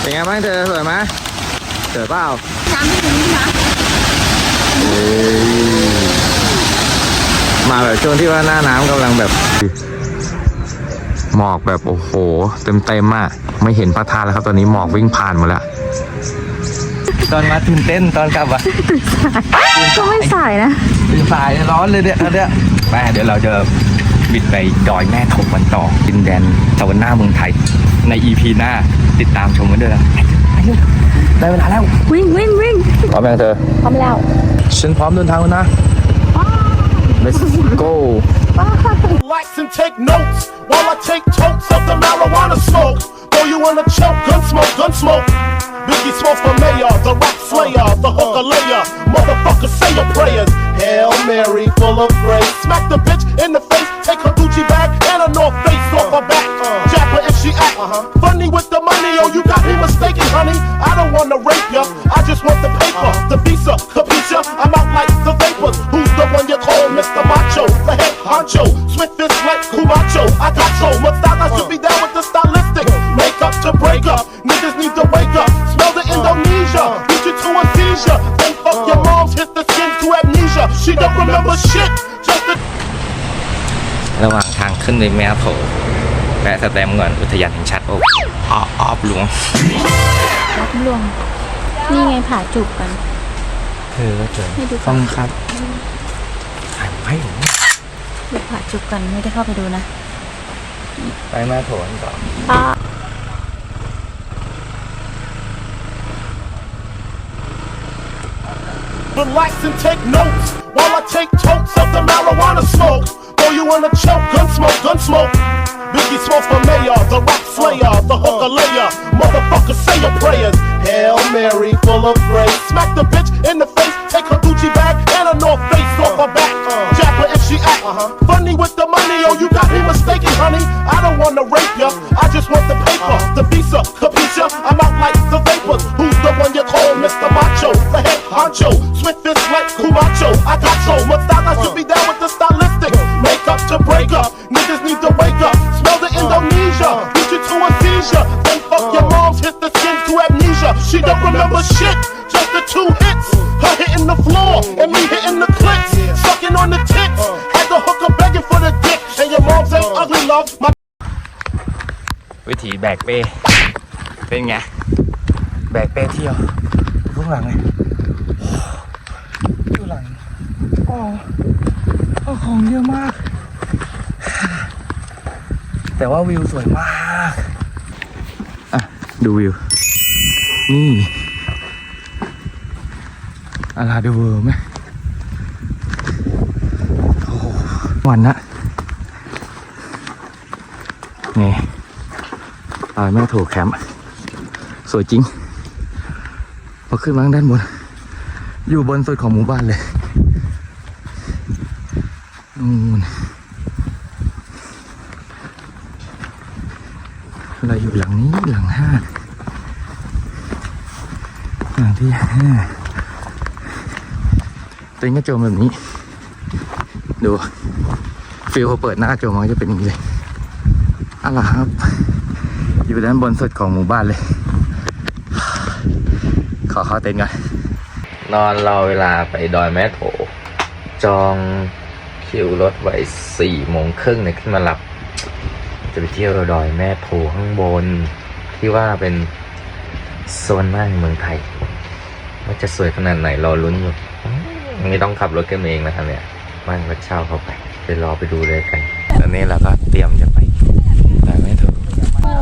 เป็นไงบ้างเธอสวยไหมสวยเปล่าน้ำไม่ถึงนี่นะเอ้ยมาแบบช่วงที่ว่าหน้าน้ำกำลังแบบ หมอกแบบโอ้โห เต็มเต็มๆอะไม่เห็นพระธาตุแล้วครับตอนนี้หมอกวิ่งผ่านหมดแล้วตอนมาตื่นเต้นตอนกลับอะก็ไม่สายนะตื่นสายร้อนเลยเนี่ยเนี่ยแม่เดี๋ยวเราจะ บิดไปดอยแม่ถกกันต่อดินแดนตะวันหน้าเมืองไทย ใน EP หน้าติดตามชมกันด้วยนะได้เวลาแล้ว วิ่งวิ่งวิ่งพร้อมยังเธอ พร้อมแล้ว ฉันพร้อมเดินทางแล้วนะ Let's go Relax and take notes while I take totes of the marijuana smoke. Throw you in a choke, gun smoke, gun smoke. Biggie Smalls for mayor, the rap slayer, the hooker layer. Motherfucker, say your prayers. Hail Mary, full of grace. Smack the bitch in the face, take her Gucci bag and a North Face off her back. Jab her if she act uh-huh. funny with the money. Oh, you got me mistaken, honey. I don't wanna rape ya, I just want the paper, uh-huh. the visa, capisha. I'm out like the vapors. Who's the one you call Mr. Macho? The head honcho, swift is like Kumacho. I got so Mastada should be down with She don't remember shit, just the ระหว่างทางขึ้นในแม่โถแวะสแตมป์ก่อนอุทยานแห่งชาติโอ้ออออบหลวงรับลวง นี่ไงผาจุกกันเธอก็เจอให้ดูต้องครับถ่ายให้ผมดูผาจุกกันไม่ได้เข้าไปดูนะไปแม่โถกันต่อป้า Relax and take notes while I take totes of the marijuana smoke. Throw you in a choke, gun smoke, gun smoke. Biggie Smalls for mayor, the rap slayer, the hooker layer. Motherfucker, say your prayers. Hail Mary, full of grace. Smack the bitch in the face, take her Gucci bag and a North Face off her back. Jab her if she act funny with the money. Oh, you got me mistaken, honey. I don't wanna rape ya, I just want the paper, the visa, capisha. I'm out like the vapors. Who's the one you call Mr. Macho? The head honcho, swift is like Kumacho. I got so Mastada should be down with the stylistic. Make up to break up, niggas need to wake up. Smell the Indonesia, get you to a seizure. Then fuck your moms, hit the skin to amnesia. She don't remember shit, just the two hits. Her hitting the floor and me hitting the clicks. Sucking on the tits, had the hooker begging for the dick. And your mom's ain't ugly, love. My วิถีแบกเป้ เป็นไง แบกเป้เที่ยวข้างหลังเลย โอ้โอ้ของเยอะมาก แต่ว่าวิวสวยมากอะดูวิว นี่อาราเดเวอร์ไหมโอ้โหวันนะนี่ตายแม่โถแคมป์สวยจริงพอขึ้นมาด้านบน อยู่บนสุดของหมู่บ้านเลย นู่นเราอยู่หลังนี้หลังห้าหลังที่ห้าตัวนี้ก็โจมแบบนี้ ดูฟิลเขาเปิดหน้าโจมมันจะเป็นอย่างนี้เลยอะล่ะครับ อยู่ด้านบนสุดของหมู่บ้านเลย ขอเข้าเต็นท์ก่อนนอนรอเวลาไปดอยแม่โถ จอง คิวรถไว้สี่โมงครึ่งเนี่ยขึ้นมาหลับ จะไปเที่ยวดอยแม่โถข้างบน ที่ว่าเป็นโซนมากในเมืองไทย ว่าจะสวยขนาดไหนรอลุ้นอยู่ไม่ต้องขับรถกันเองนะครับเนี่ยว่างก็เช่าเข้าไปไปรอไปดูเลยกันตอนนี้เราก็เตรียมจะไปดอยแม่โถ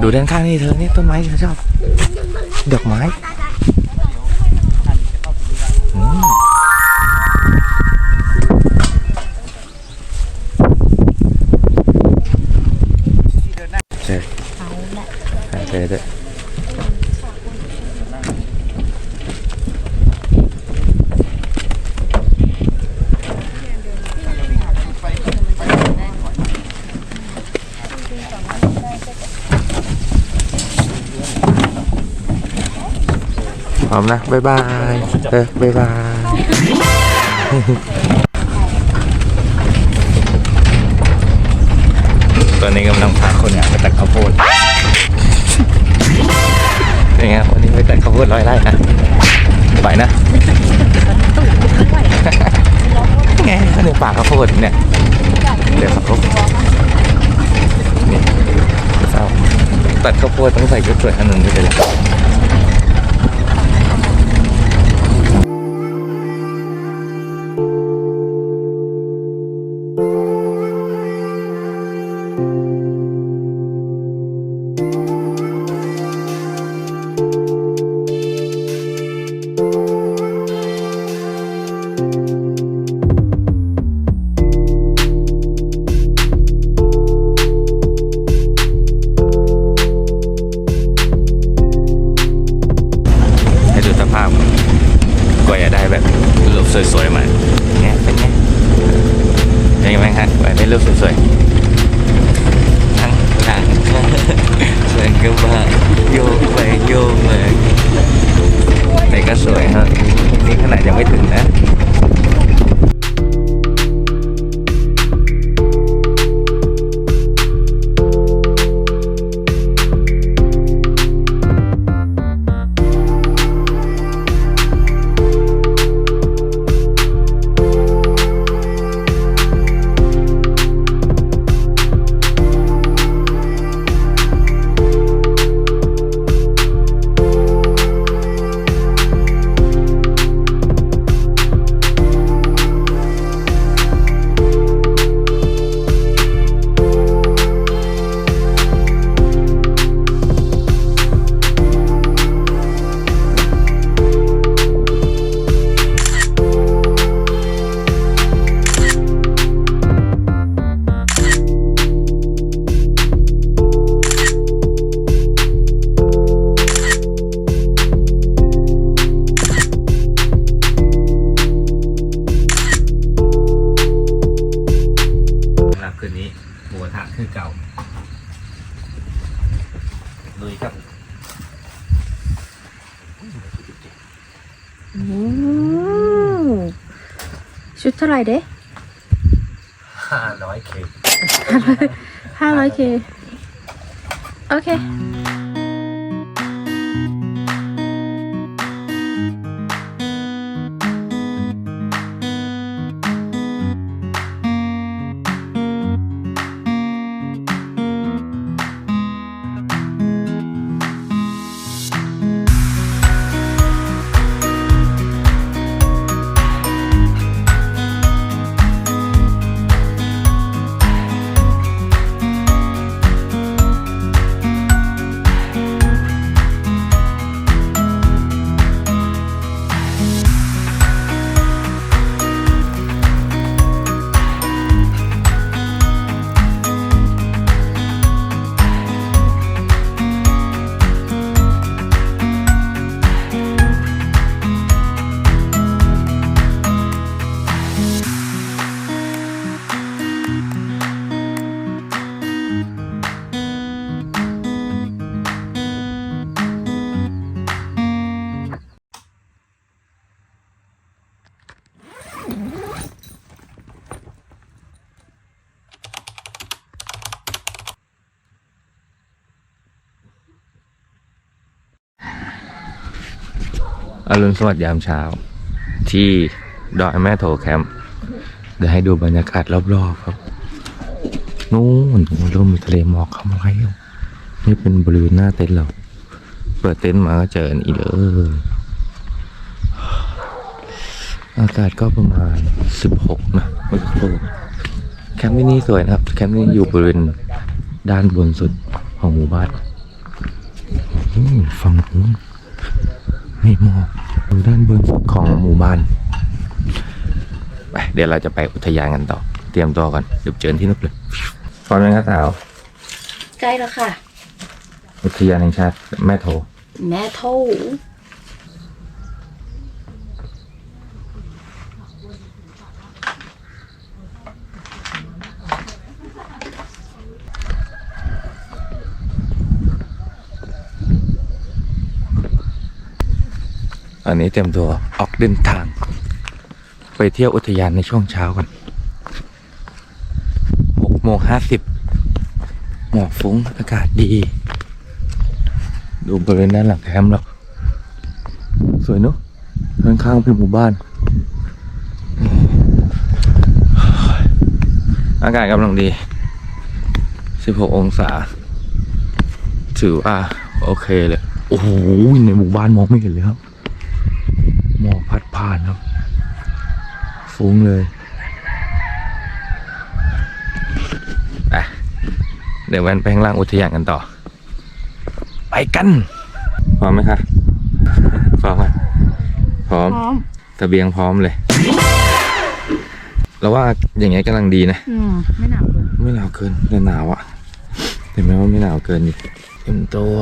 ดูด้านข้างนี่เธอเนี่ยต้นไม้เธอชอบดอกไม้ เด้วยพร้อมนะบ๊ายบายเออบ๊ายบายตอนนี้กำลังพาคนงานไปตัดข้าวโพด เป็นไงโพูดร้อยไร่นะไหวนะไงก็ในป่าข้าวโพดเนี่ยเดี๋ยวเขาเนี่เศร้าตัดข้าวโพดต้องใส่ชุดสวยขนาดนั้นเลย ชุดเท่าไหร่เด้500 k ห้าร้อยเคโอเค อรุณสวัสดิ์ยามเช้า ที่ดอยแม่โถแคมป์เดี๋ยวให้ดูบรรยากาศรอบๆครับ นู้นเริ่มมีทะเลหมอกเข้ามาแล้วนี่เป็นบริเวณหน้าเต็นท์เรา เปิดเต็นท์มาก็เจออันอีเลยอากาศก็ประมาณ 16 นะมื่อสักครู่แคมป์ที่นี่สวยนะครับ แคมป์นี่อยู่บริเวณด้านบนสุดของหมู่บ้านอืมฝั่งนู้น มีหมอกอยู่ด้านบนสุดของหมู่บ้านไปเดี๋ยวเราจะไปอุทยานกันต่อ เตรียมตัวก่อนเดี๋ยวเจอที่นู่นเลยพร้อมไหมครับสาวใกล้แล้วค่ะ อุทยานแห่งชาติแม่โถแม่โท อันนี้เตรียมตัวออกเดินทาง ไปเที่ยวอุทยานในช่วงเช้ากันหกโมงห้าสิบหมอกฟุ้งอากาศดี ดูบริเวณด้านหลังแคมป์แล้วสวยเนอะข้างๆเป็นหมู่บ้าน อากาศกำลังดี 16 องศา ถือว่าโอเคเลย โอ้โหในหมู่บ้านมองไม่เห็นเลยครับ ผ่านครับ ฟุ้งเลยไปเดี๋ยวแวนไปข้างล่างอุทยานกันต่อ ไปกันพร้อมไหมคะพร้อมไหมพร้อมพร้อมตะเบียงพร้อมเลยแล้วว่าอย่างเงี้ยกำลังดีนะอืมไม่หนาวเกินไม่หนาวเกินแต่หนาวอะแต่แม้ว่าไม่หนาวเกินอีกเต็มตัว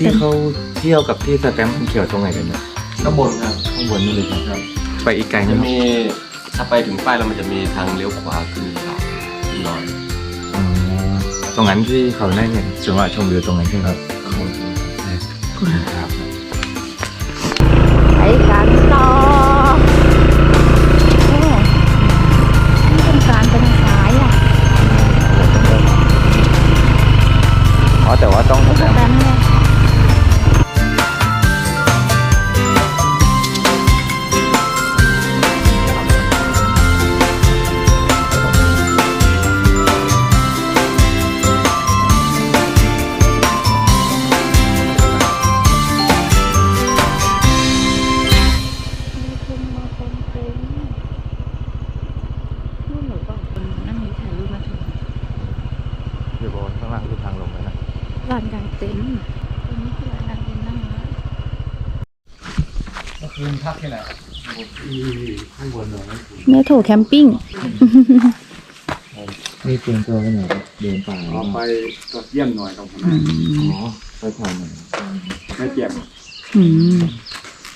ที่เขาเที่ยวกับที่สแตมป์เขียวตรงไหนกันเนี่ยข้างบนครับข้างบนนี่เลยครับ ไปอีกไกลไหมจะครับมีถ้าไปถึงป้ายแล้วมันจะมีทางเลี้ยวขวาขึ้นเขาขึ้นดอยอ๋อตรงนั้นที่เขาได้เห็นส่วนมากชมวิวตรงนั้นใช่ไหมครับข้างบนครับ โถแคมปิ้ง นี่เตรียมตัวกันหน่อยเดินป่าเอาไปตรวจเยี่ยมหน่อยตรงนั้นอ๋อไปถ่ายหน่อยไม่เจ็บอืม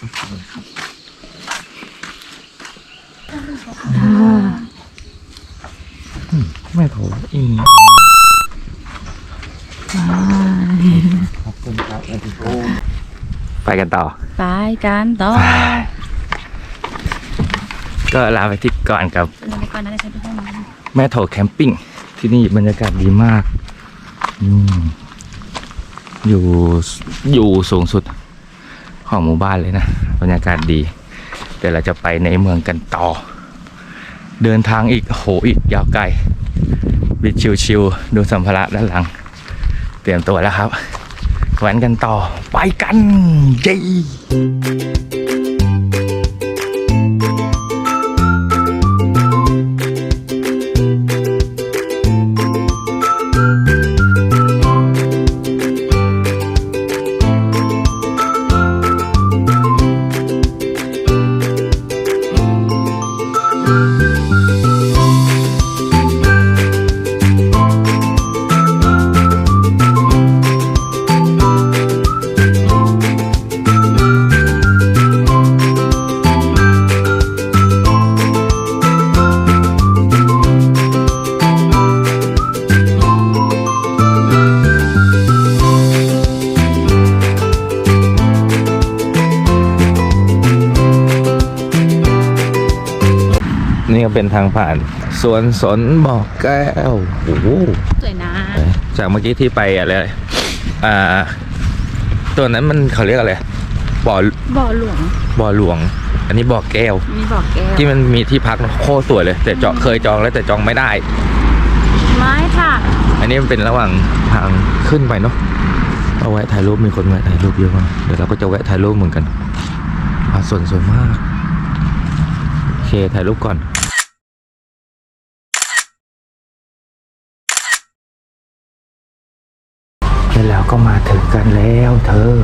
อ่าไม่โถอิงอ่าขอบคุณครับไปกันต่อ ไปกันต่อ ก็ลาไปที่ก่อนกับเดินไปก่อนนะเดี๋ยวฉันไปห้องน้ำแม่โถแคมปิ้งที่นี่บรรยากาศดีมากอืมอยู่อยู่สูงสุดของหมู่บ้านเลยนะบรรยากาศดีแต่เราจะไปในเมืองกันต่อ เดินทางอีกโหอีกยาวไกลบิดชิวๆดูสัมภาระด้านหลัง เตรียมตัวแล้วครับแว้นกันต่อไปกันเย้ เป็นทางผ่านสวนสนบอกแก้วโอ้โหสวยนะ จากเมื่อกี้ที่ไปอะไรอ่าตัวนั้นมันเขาเรียกอะไรบ่อบ่อหลวงบ่อหลวง อันนี้บ่อแก้วมีบ่อแก้วที่มันมีที่พักโคตรสวยเลย แต่จองเคยจองแล้วแต่จองไม่ได้ ไม้ค่ะ อันนี้มันเป็นระหว่างทางขึ้นไปเนาะเอาแวะถ่ายรูปมีคนแวะถ่ายรูปเยอะมากเดี๋ยวเราก็จะแวะถ่ายรูปเหมือนกันอ่าสวนสวยมากโอเคถ่ายรูปก่อน ก็มาถึงกันแล้วเธอ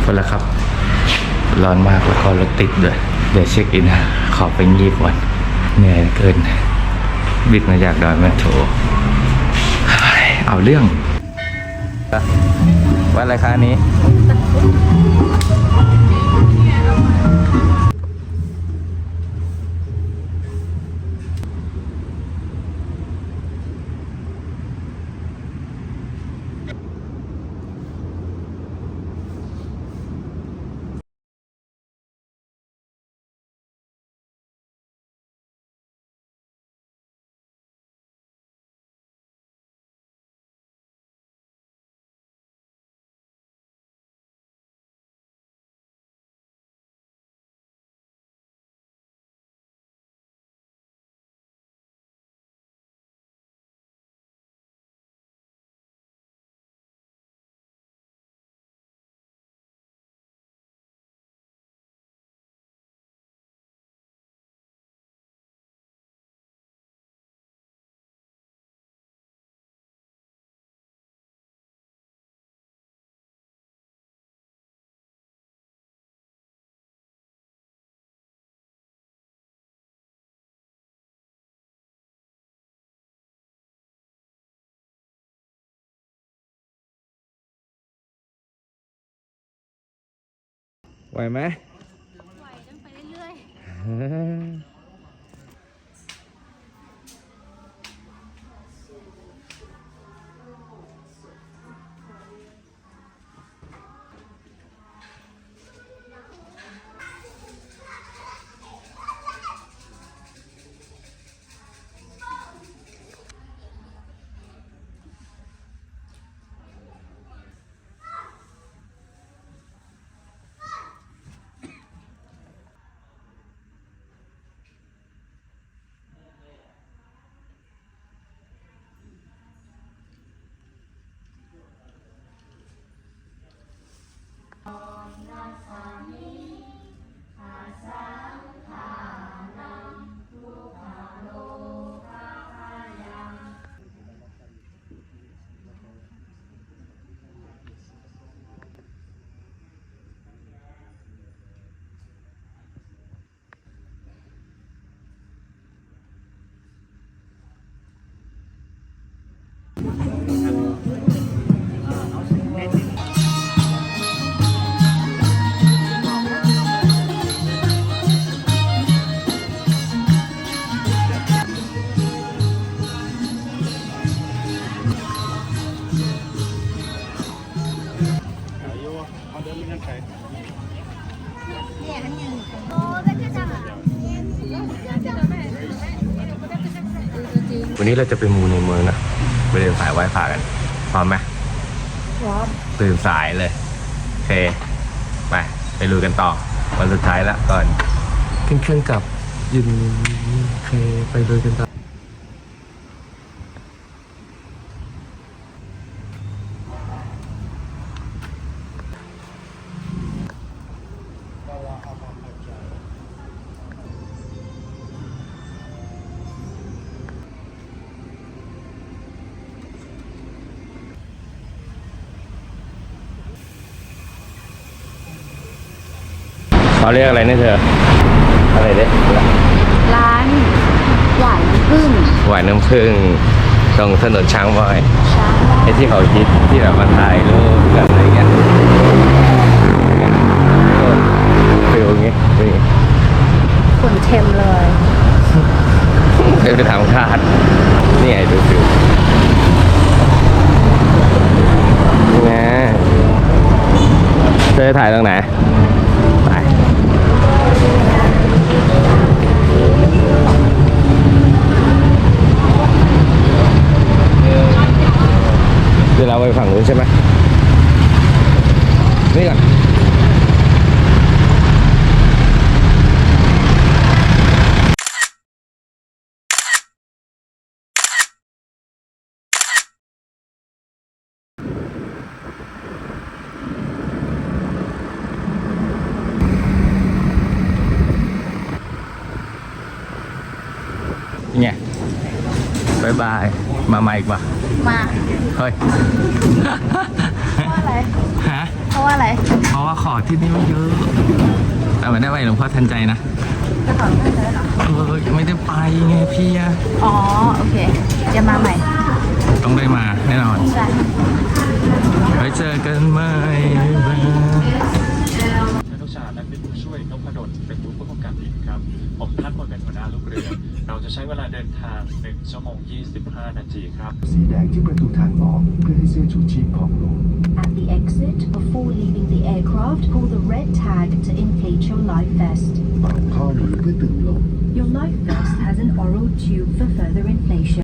ไปแล้วครับ ร้อนมากแล้วก็รถติดด้วย เดี๋ยวเช็คอินนะขอไปงีบก่อนเหนื่อยเหลือเกิน บิดมาจากดอยแมทโถเฮ้ยเอาเรื่องว่าอะไรคะอันนี้ ไหวไหมไหวต้องไปเรื่อย วันนี้เราจะไปมูในเมืองนะ เดินสายไหว้พระกันพร้อมไหมๆพร้อมตื่นสายเลยโอเคไปไปลุยกันต่อ วันสุดท้ายละก่อน ขึ้นเครื่องกลับยินโอเคไปลุยกันต่อ เขาเรียกอะไรเนี่ยเธอ อะไรเด้ร้านหวานน้ำผึ้งหวานน้ำผึ้งตรงถนนช้างบอยช้างไอ้ที่เขาคิดที่แบบมาถ่ายรูปกันอะไรเงี้ยฟิลอย่างงี้นี่ขนเค็มเลยเคยไปถามคาด นี่ไงดูฟิลนะเธอถ่ายตรงไหน เดี๋ยวเราไปฝั่งนู้นใช่ไหมนี่ก่อนไงบายบาย มาใหม่อีกว่ะมา ว่าขอที่นี่ไม่เยอะ แต่ไม่ได้ไปหลวงพ่อทันใจนะจะขอเพื่อนเธอเหรอเออไม่ได้ไปไงพี่อะอ๋อ โอเค จะมาใหม่ ต้องได้มาแน่นอนใช่ไว้เจอกันใหม่บ๊ายบายธนุชาและเป็นผู้ช่วยนพดลเป็นผู้ประกอบการบินครับ ผมทัดมาเป็นหัวหน้าลูกเรือ เราจะใช้เวลาเดินทาง 1 ชั่วโมง 25 นาทีครับ สีแดงที่ประตูทางออกเพื่อให้เสื้อชูชีพของลง At the exit, before leaving the aircraft, pull the red tag to inflate your life vest. เป่าข้อมือเพื่อตึงลม Your life vest has an oral tube for further inflation.